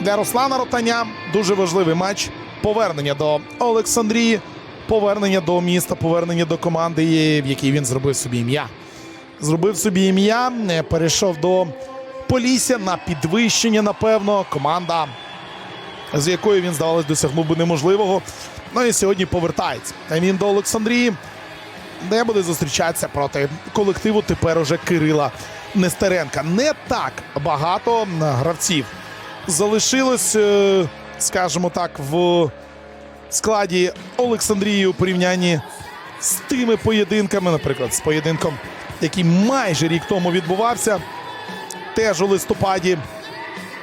Для Руслана Ротаня дуже важливий матч. Повернення до Олександрії, повернення до міста, повернення до команди, в якій він зробив собі ім'я. Зробив собі ім'я, е, перейшов до Полісся на підвищення, напевно. Команда, з якою він, здавалось, досягнув би неможливого. Ну і сьогодні повертається. Він до Олександрії, де буде зустрічатися проти колективу тепер уже Кирила Нестеренка. Не так багато гравців залишилось, е, скажімо так, в складі Олександрії у порівнянні з тими поєдинками, наприклад, з поєдинком, який майже рік тому відбувався, теж у листопаді.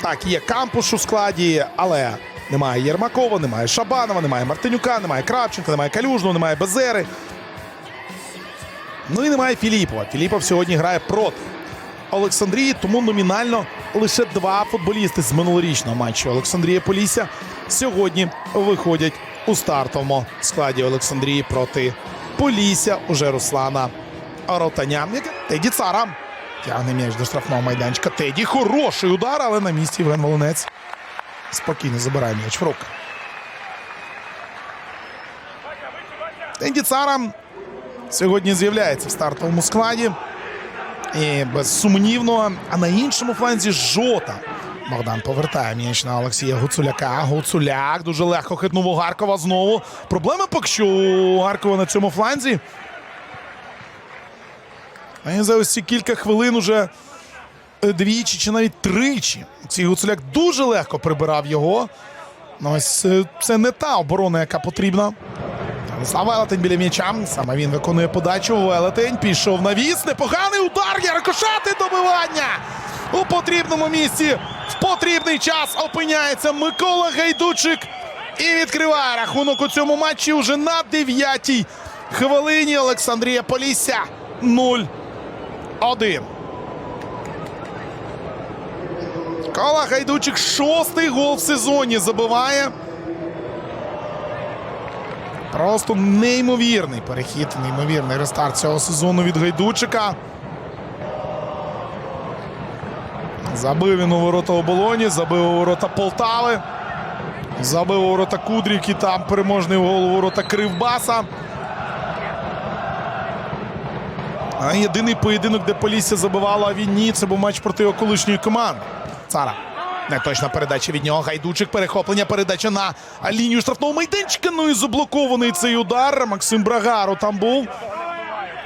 Так, є Кампуш у складі, але немає Єрмакова, немає Шабанова, немає Мартинюка, немає Кравченка, немає Калюжного, немає Безери. Ну і немає Філіпова. Філіпов сьогодні грає проти Олександрії, тому номінально лише два футболісти з минулорічного матчу Олександрія Полісся сьогодні виходять у стартовому складі Олександрії проти Полісся уже Руслана Ротаня. Теді Цара тягне м'яч до штрафного майданчика. Теді хороший удар, але на місці Євген Волонець спокійно забирає м'яч в руки. Теді Цара сьогодні з'являється в стартовому складі. І безсумнівно, а на іншому фланзі жота. Богдан повертає м'яч на Олексія Гуцуляка. Гуцуляк дуже легко хитнув у Гаркова знову. Проблема поки що у Гаркова на цьому фланзі. А за ось ці кілька хвилин уже е, двічі чи навіть тричі. Цей Гуцуляк дуже легко прибирав його. Ну, ось е, це не та оборона, яка потрібна. Слава Велетень біля м'яча. Саме він виконує подачу. Велетень пішов на віс. Непоганий удар. Яркошати добивання. У потрібному місці в потрібний час опиняється Микола Гайдучик. І відкриває рахунок у цьому матчі уже на дев'ятій хвилині. Олександрія Полісся 0-1. Кола Гайдучик шостий гол в сезоні забиває. Просто неймовірний перехід, неймовірний рестарт цього сезону від Гайдучика. Забив він у ворота оболоні, забив у ворота Полтави. Забив у ворота Кудрік і там переможний гол у ворота Кривбаса. А єдиний поєдинок, де Полісся забивала, а це був матч проти його колишньої команди. Цара. Неточна передача від нього. Гайдучик. Перехоплення. Передача на лінію штрафного майданчика. Ну і заблокований цей удар. Максим Брагару там був.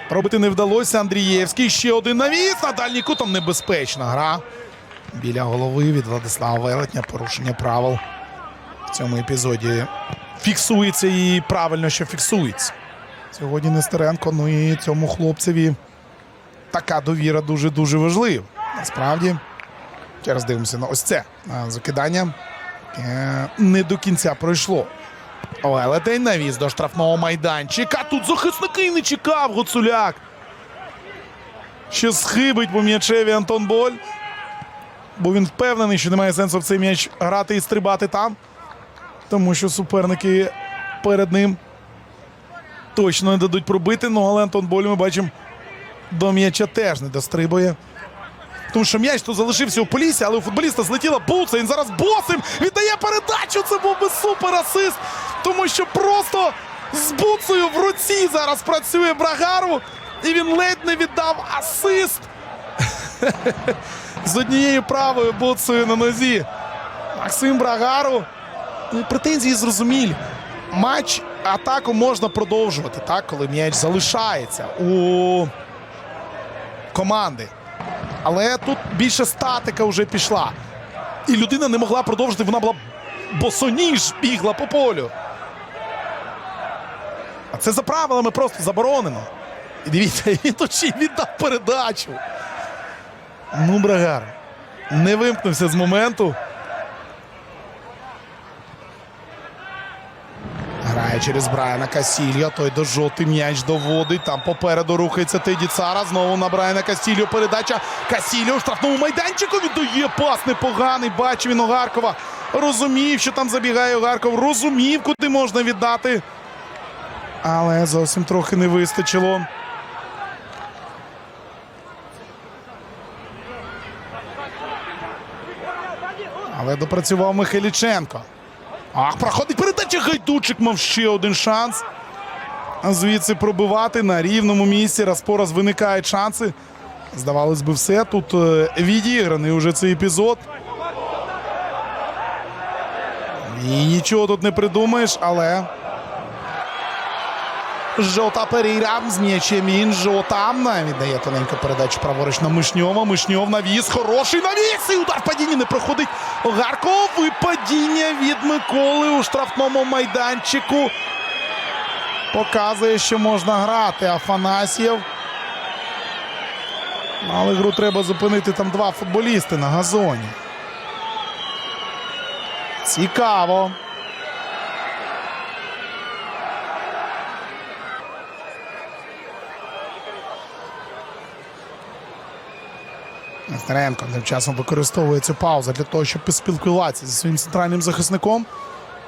Робити не вдалося. Андрієвський. Ще один навіс. На дальній кут. Там небезпечна гра. Біля голови від Владислава Велетня. Порушення правил в цьому епізоді фіксується і правильно, що фіксується. Сьогодні Нестеренко. Ну і цьому хлопцеві така довіра дуже-дуже важлива. Насправді. Ще раз дивимося на ось це закидання. Е, Не до кінця пройшло. Велетень навіз до штрафного майданчика. Тут захисники не чекав Гуцуляк. Ще схибить по м'ячеві Антон Боль. Бо він впевнений, що немає сенсу в цей м'яч грати і стрибати там. Тому що суперники перед ним точно не дадуть пробити. Ну, але Антон Боль ми бачимо до м'яча теж не дострибує. Тому що м'яч тут залишився у Полісі, але у футболіста злетіла буца. Він зараз босим віддає передачу. Це був би супер асист. Тому що просто з буцею в руці зараз працює Брагару. І він ледь не віддав асист. З однією правою буцею на нозі. Максим Брагару. Ну, претензії зрозумілі. Матч атаку можна продовжувати, так, коли м'яч залишається у команди. Але тут більше статика вже пішла. І людина не могла продовжити, вона була босоніж бігла по полю. А це за правилами просто заборонено. І дивіться, він тут ще й віддав передачу. Ну, Брагар. Не вимкнувся з моменту. Грає через Брайана Касільо. Той до жовтий м'яч доводить. Там попереду рухається Теді Цара. Знову на Брайана Касільо. Передача Касільо штрафному майданчику. Віддає пас непоганий. Бачив він Огаркова. Розумів, що там забігає Огарков. Розумів, куди можна віддати. Але зовсім трохи не вистачило. Але допрацював Михайліченко. Ах, проходить передача Гайдучик мав ще один шанс. Звідси пробивати на рівному місці. Раз по раз виникають шанси. Здавалось би, все. Тут е, відіграний уже цей епізод. І нічого тут не придумаєш, але. Жота Перейра з м'ячем він Жота віддає тоненьку передачу праворуч на Мишньова. Мишньов навіс. Хороший навіс. І удар в падінні не проходить. Гарков. І падіння від Миколи у штрафному майданчику. Показує, що можна грати. Афанасьєв. Ну, Але гру треба зупинити там два футболісти на газоні. Цікаво. Нестеренко тим часом використовує цю паузу для того, щоб поспілкуватися зі своїм центральним захисником.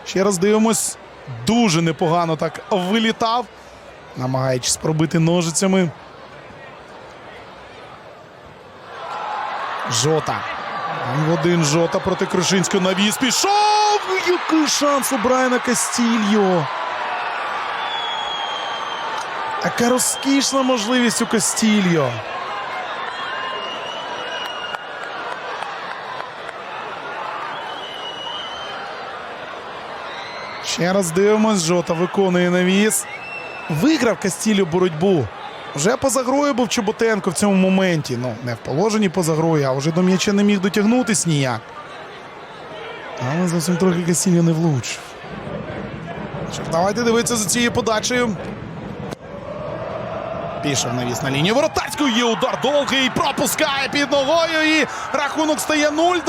Ще раз дивимось. Дуже непогано так вилітав, намагаючись пробити ножицями. Жота. В один Жота проти Крушинського навіс. Пішов! Який шанс у Брайана Кастільо. Яка розкішна можливість у Кастільо. Ще раз дивимось. Жота виконує навіс. Виграв Кастілю боротьбу. Вже поза грою був Чоботенко в цьому моменті. Ну, не в положенні поза грою, а вже до м'яча не міг дотягнутись ніяк. Але зовсім трохи Кастілю не влучив. Давайте дивитися за цією подачею. Пішов навіс на лінію воротарської. Є удар довгий. Пропускає під ногою. І рахунок стає 0-2.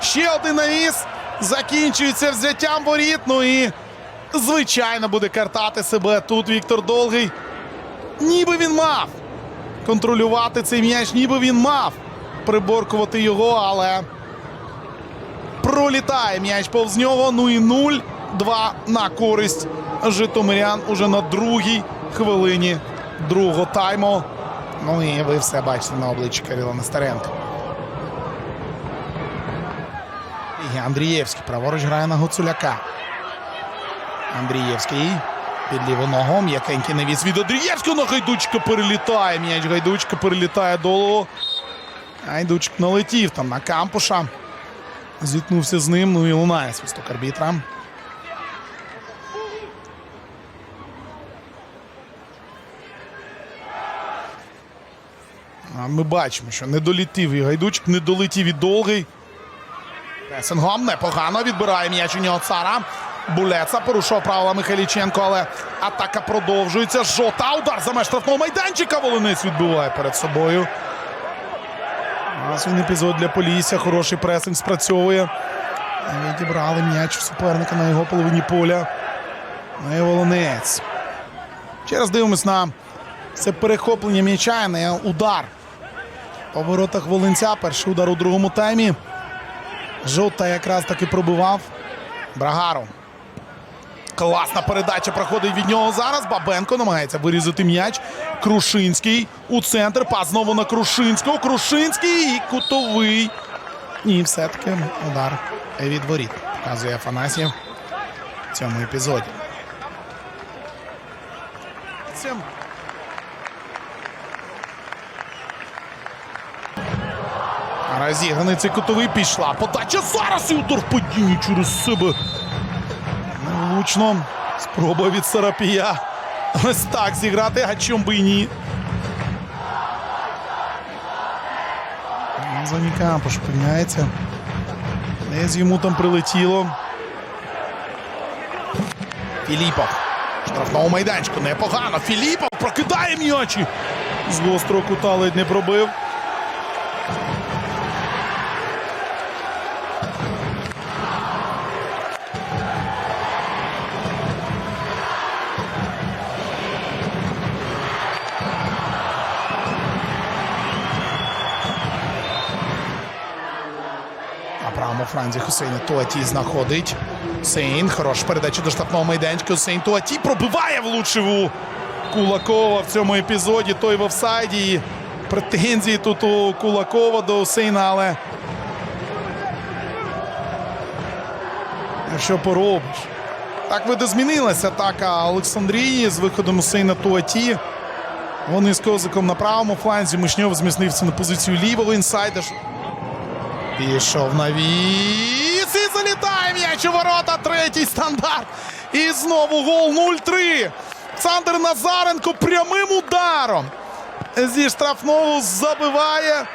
Ще один навіс. Закінчується взяттям воріт. Ну і звичайно буде картати себе тут Віктор Довгий. Ніби він мав контролювати цей м'яч, ніби він мав приборкувати його, але пролітає м'яч повз нього. Ну і 0-2 на користь Житомирян уже на другій хвилині другого тайму. Ну і ви все бачите на обличчі Кирила Нестеренка. І Андрієвський праворуч грає на Гуцуляка. Андрієвський під ліву ногу. М'якенький навіс від Андрієвського. На Гайдучка перелітає. М'яч Гайдучка перелітає долу. Гайдучик налетів там на кампуша. Зіткнувся з ним. Ну і лунає свисток арбітра. Ми бачимо, що не долетів і Гайдучик, не долетів і довгий. Пресингом непогано відбирає м'яч у нього цара. Булеца порушував правила Михайліченко, але атака продовжується. Жота удар за меж штрафного майданчика. Волинець відбиває перед собою. Він епізод для Полісся. Хороший пресинг спрацьовує. Відібрали м'яч суперника на його половині поля. Ну і Волинець. Ще раз дивимось на це перехоплення м'яча, не удар. По воротах Волинця. Перший удар у другому таймі. Жота якраз таки пробивав. Брагару. Класна передача проходить від нього зараз. Бабенко намагається вирізати м'яч. Крушинський у центр. Пас знову на Крушинського. Крушинський і кутовий. Ні, все-таки удар від воріт. Показує Афанасьєв в цьому епізоді. Розіграний цей кутовий пішла. Подача зараз і удар в через себе. Влучно. Спроба від Сарапія. Ось так зіграти, а чом би і ні. Заніка пошпиняється. Десь йому там прилетіло. Філіпов. Штрафному майданчику. Непогано. Філіпов прокидає м'ячі. З гострого кута ледь не пробив. А правому фланзі Хусейна Туаті знаходить. Сейн. Хороша передача до штрафного майданчика. Хусейн Туаті пробиває влучив у Кулакова в цьому епізоді. Той в офсайді. Претензії тут у Кулакова до Хусейна, але що поробиш? Так видозмінилася атака Олександрії з виходом Усейна Туаті. Вони з козиком на правому фланзі. Мишньов зміцнився на позицію лівого інсайда. Пішов на віс і залітає м'яч у ворота. Третій стандарт. І знову гол 0-3. Олександр Назаренко прямим ударом зі штрафного забиває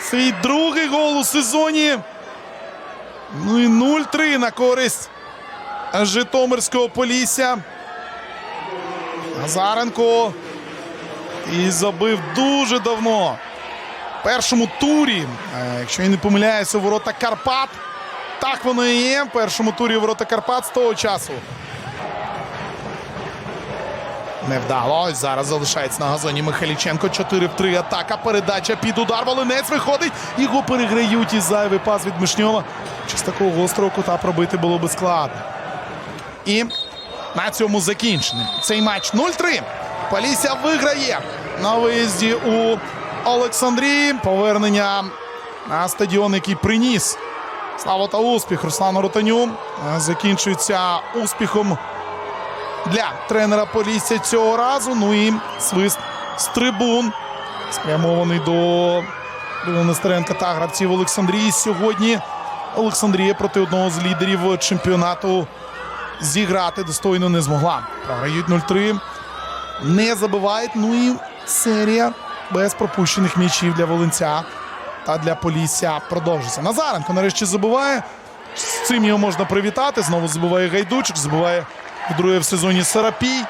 свій другий гол у сезоні. Ну і 0-3 на користь Житомирського Полісся. Назаренко. І забив дуже давно. Першому турі, е, якщо я не помиляюся, ворота Карпат. Так воно і є. В першому турі ворота Карпат з того часу. Не вдало. Ось зараз залишається на газоні Михайліченко. 4 в 3 атака. Передача під удар. Волинець виходить. Його переграють і зайвий пас від Мишньова. Чи з такого гострого кута пробити було би складно. І на цьому закінчений. Цей матч 0-3. Полісся виграє на виїзді у Олександрії. Повернення на стадіон, який приніс славу та успіх Руслану Ротаню. е, Закінчується успіхом для тренера Полісся цього разу. Ну і свист з трибун. Спрямований до Людмила Нестеренка та гравців Олександрії. Сьогодні Олександрія проти одного з лідерів чемпіонату зіграти достойно не змогла. Програють 0-3. Не забивають. Ну і серія без пропущених м'ячів для Волинця та для Полісся продовжиться. Назаренко нарешті забуває. З цим його можна привітати. Знову забуває Гайдучик, забуває вдруге в сезоні Сарапій.